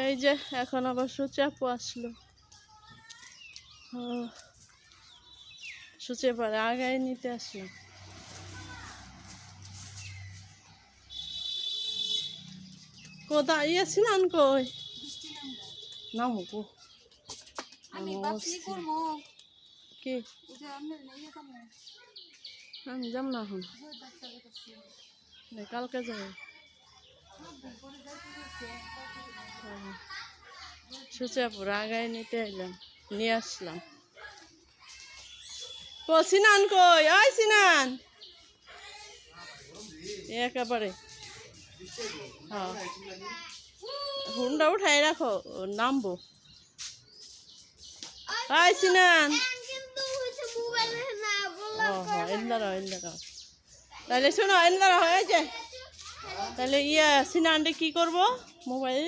এই যে এখন আবার সুচাপু আসলো। সুচে পরে আগায় নিতে আসলাম। কোথায়? ইয়ে স্নান কই? নামো কো। আমি কি? আমি যাব আমি যাব না এখন। কালকে যাব। সুচাপুর আগায় নিতে এলাম, নিয়ে আসলাম। কো সিনান কই? ওই সিনান। একেবারে। হ্যাঁ। হুন্ডা উঠাই রাখো, নামবো। ওই সিনান। ও তাহলে শোনো, এন্দারা হয়েছে তাহলে ইয়া সিনানটা কি করব? মোবাইল?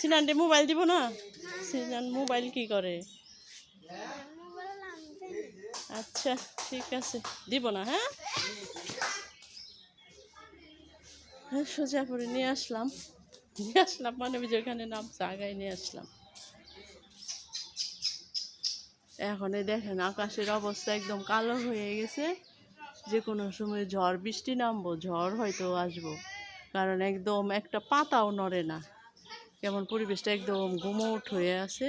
সিনানটে মোবাইল দিব না? সিনান মোবাইল কি করে? আচ্ছা ঠিক আছে। দিব না হ্যাঁ? হ্যাঁ সোজা করে নিয়ে আসলাম। নিয়ে আসলাম মানে ওই যে ওখানে নাম, জায়গায় নিয়ে আসলাম। এখন দেখেন, আকাশের অবস্থা একদম কালো হয়ে গেছে। যে কোনো সময় ঝড় বৃষ্টি নামবো ঝড় হয়তো আসব। কারণ একদম একটা পাতাও নড়ে না। কেমন পরিবেশটা একদম গুমোট হয়ে আছে।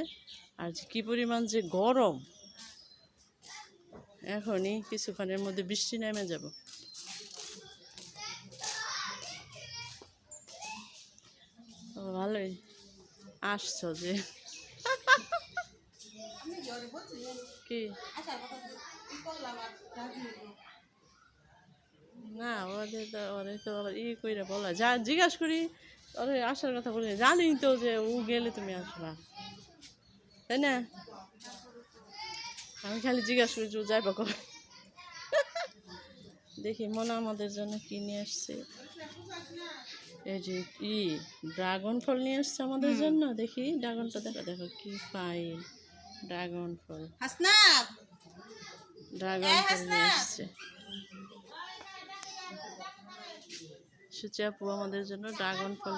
আর যে কী পরিমাণ যে গরম। এখনই কিছুক্ষণের মধ্যে বৃষ্টি নেমে যাব। ভালোই আসছ যে। কি? না ওদের তো ওরে তো আবার ই কইরা বলা যা জিজ্ঞাসা করি ওরে আসার কথা বলি জানি তো যে ও গেলে তুমি আসবা। তাই না? আমি খালি জিজ্ঞাসা করি যে যাইবা কবে? দেখি মনে আমাদের জন্য কি নিয়ে আসছে। এই যে ই ড্রাগন ফল নিয়ে আসছে আমাদের জন্য। দেখি ড্রাগনটা দেখো দেখো কি পাই। ড্রাগন ফল। ড্রাগন ফল নিয়ে আসছে। সুচি আপু আমাদের জন্য ড্রাগন ফল।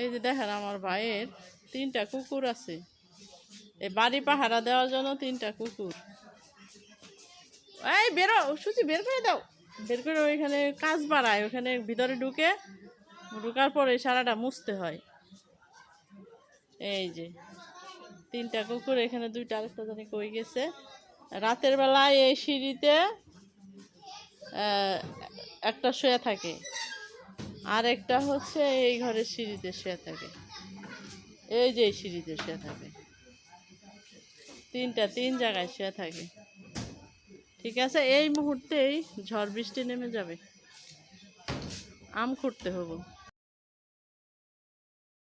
এই যে দেখেন আমার ভাইয়ের তিনটা কুকুর আছে। এই বাড়ি পাহারা দেওয়ার জন্য তিনটা কুকুর। এই বেরো সুচি বের করে দাও। বের করে ওইখানে কাজ বাড়ায়, ওখানে ভিতরে ঢুকে ঢুকার পরে সারাটা মুছতে হয়। এই যে তিনটা কুকুর, এখানে দুইটা, আরেকটা জানি কই গেছে। রাতের বেলায় এই সিঁড়িতে একটা শুয়ে থাকে। আর একটা হচ্ছে এই ঘরের সিঁড়িতে শুয়ে থাকে। এই যে সিঁড়িতে শুয়ে থাকে। তিনটা, তিন জায়গায় শুয়ে থাকে। ঠিক আছে? এই মুহূর্তেই ঝড় বৃষ্টি নেমে যাবে। আম খুঁড়তে হব।